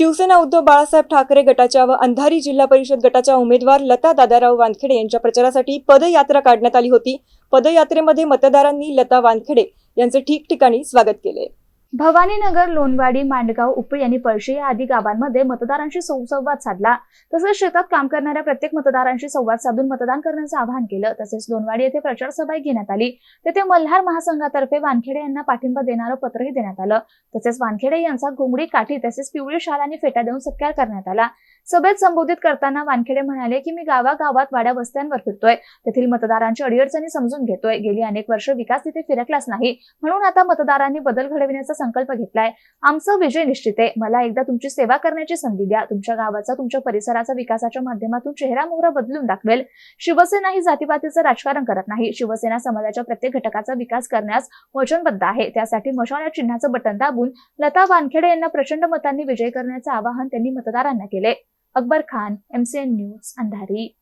शिवसेना उद्धव बाळासाहेब ठाकरे गटाच्या व अंधारी जिल्हा परिषद गटाच्या उमेदवार लता दादाराव वानखेडे यांच्या प्रचारासाठी पदयात्रा काढण्यात आली होती. पदयात्रेमध्ये मतदारांनी लता वानखेडे यांचे ठिकठिकाणी स्वागत केले. भवानीनगर लोणवाडी मांडगाव उपळी आणि पळशी या आदी गावांमध्ये मतदारांशी सुसंवाद साधला. तसेच शेतात काम करणाऱ्या प्रत्येक मतदारांशी संवाद साधून मतदान करण्याचं आवाहन केलं. तसेच लोणवाडी येथे प्रचार सभा घेण्यात आली. तेथे मल्हार महासंघातर्फे वानखेडे यांना पाठिंबा देणारं पत्रही देण्यात आलं. तसेच वानखेडे यांचा घोंगडी काठी तसेच पिवळी शाल आणि फेटा देऊन सत्कार करण्यात आला. सभेत संबोधित करताना वानखेडे म्हणाले की मी गावागावात वाड्या वस्त्यांवर फिरतोय. तेथील मतदारांची अडीअडचणी समजून घेतोय. गेली अनेक वर्ष विकास तिथे फिरकलाच नाही. म्हणून आता मतदारांनी बदल घडविण्याचा संकल्प घेतलाय. आमचा विजय निश्चित आहे. मला एकदा तुमची सेवा करण्याची संधी द्या. तुमच्या गावाचा तुमच्या परिसराचा विकासाच्या माध्यमातून चेहरा मोहरा बदलून दाखवेल. शिवसेना ही जातीपातीचं राजकारण करत नाही. शिवसेना समाजाच्या प्रत्येक घटकाचा विकास करण्यास वचनबद्ध आहे. त्यासाठी मशाल या चिन्हाचं बटन दाबून लता वानखेडे यांना प्रचंड मतांनी विजय करण्याचं आवाहन त्यांनी मतदारांना केले अकबर खान एमसीएन न्यूज अंधारी.